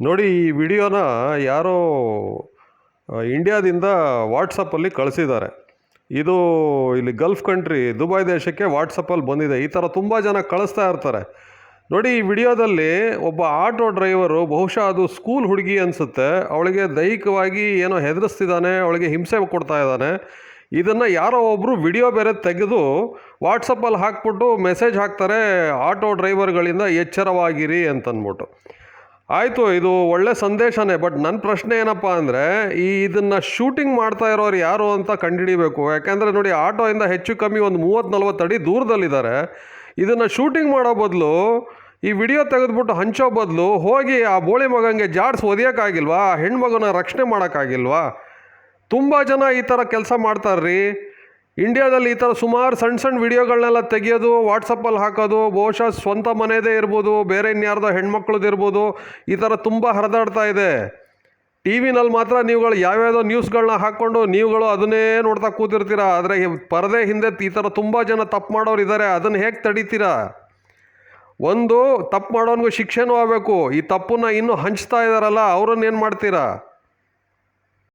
ನೋಡಿ, ಈ ವಿಡಿಯೋನ ಯಾರೋ ಇಂಡಿಯಾದಿಂದ ವಾಟ್ಸಪ್ಪಲ್ಲಿ ಕಳಿಸಿದ್ದಾರೆ. ಇದು ಇಲ್ಲಿ ಗಲ್ಫ್ ಕಂಟ್ರಿ, ದುಬೈ ದೇಶಕ್ಕೆ ವಾಟ್ಸಪ್ಪಲ್ಲಿ ಬಂದಿದೆ. ಈ ಥರ ತುಂಬ ಜನ ಕಳಿಸ್ತಾ ಇರ್ತಾರೆ. ನೋಡಿ, ಈ ವಿಡಿಯೋದಲ್ಲಿ ಒಬ್ಬ ಆಟೋ ಡ್ರೈವರು, ಬಹುಶಃ ಅದು ಸ್ಕೂಲ್ ಹುಡುಗಿ ಅನಿಸುತ್ತೆ, ಅವಳಿಗೆ ದೈಹಿಕವಾಗಿ ಏನೋ ಹೆದರಿಸ್ತಿದ್ದಾನೆ, ಅವಳಿಗೆ ಹಿಂಸೆ ಕೊಡ್ತಾ ಇದ್ದಾನೆ. ಇದನ್ನು ಯಾರೋ ಒಬ್ಬರು ವಿಡಿಯೋ ಬೇರೆ ತೆಗೆದು ವಾಟ್ಸಪ್ಪಲ್ಲಿ ಹಾಕ್ಬಿಟ್ಟು ಮೆಸೇಜ್ ಹಾಕ್ತಾರೆ, ಆಟೋ ಡ್ರೈವರ್ಗಳಿಂದ ಎಚ್ಚರವಾಗಿರಿ ಅಂತಂದ್ಬಿಟ್ಟು ಆಯಿತು, ಇದು ಒಳ್ಳೆ ಸಂದೇಶನೇ, ಬಟ್ ನನ್ನ ಪ್ರಶ್ನೆ ಏನಪ್ಪ ಅಂದರೆ, ಈ ಇದನ್ನು ಶೂಟಿಂಗ್ ಮಾಡ್ತಾ ಇರೋರು ಯಾರು ಅಂತ ಕಂಡುಹಿಡಿಬೇಕು. ಯಾಕೆಂದರೆ ನೋಡಿ ಆಟೋಯಿಂದ ಹೆಚ್ಚು ಕಮ್ಮಿ ಒಂದು ಮೂವತ್ತು ನಲ್ವತ್ತು ಅಡಿ ದೂರದಲ್ಲಿದ್ದಾರೆ. ಇದನ್ನು ಶೂಟಿಂಗ್ ಮಾಡೋ ಬದಲು, ಈ ವಿಡಿಯೋ ತೆಗೆದುಬಿಟ್ಟು ಹಂಚೋ ಬದಲು, ಹೋಗಿ ಆ ಬೋಳಿ ಮಗಂಗೆ ಜಾಡ್ಸ್ ಒದಿಯೋಕ್ಕಾಗಿಲ್ವಾ? ಆ ಹೆಣ್ಮಗನ ರಕ್ಷಣೆ ಮಾಡೋಕ್ಕಾಗಿಲ್ವಾ? ತುಂಬ ಜನ ಈ ಥರ ಕೆಲಸ ಮಾಡ್ತಾರ್ರಿ. ಇಂಡಿಯಾದಲ್ಲಿ ಈ ಥರ ಸುಮಾರು ಸಣ್ಣ ಸಣ್ಣ ವಿಡಿಯೋಗಳನ್ನೆಲ್ಲ ತೆಗೆಯೋದು ವಾಟ್ಸಪ್ಪಲ್ಲಿ ಹಾಕೋದು, ಬಹುಶಃ ಸ್ವಂತ ಮನೆಯದೇ ಇರ್ಬೋದು, ಬೇರೆ ಇನ್ಯಾರ್ದೋ ಹೆಣ್ಮಕ್ಳದ್ದು ಇರ್ಬೋದು, ಈ ಥರ ತುಂಬ ಹರಿದಾಡ್ತಾ ಇದೆ. ಟಿ ವಿನಲ್ಲಿ ಮಾತ್ರ ನೀವುಗಳು ಯಾವ್ಯಾವುದೋ ನ್ಯೂಸ್ಗಳನ್ನ ಹಾಕ್ಕೊಂಡು ನೀವುಗಳು ಅದನ್ನೇ ನೋಡ್ತಾ ಕೂತಿರ್ತೀರ? ಆದರೆ ಪರದೆ ಹಿಂದೆ ಈ ಥರ ತುಂಬ ಜನ ತಪ್ಪು ಮಾಡೋರು ಇದ್ದಾರೆ ಅದನ್ನು ಹೇಗೆ ತಡಿತೀರಾ? ಒಂದು, ತಪ್ಪು ಮಾಡೋನ್ಗೂ ಶಿಕ್ಷೆನೂ ಆಗಬೇಕು. ಈ ತಪ್ಪನ್ನ ಇನ್ನೂ ಹಂಚ್ತಾ ಇದ್ದಾರಲ್ಲ ಅವ್ರನ್ನ ಏನು ಮಾಡ್ತೀರಾ?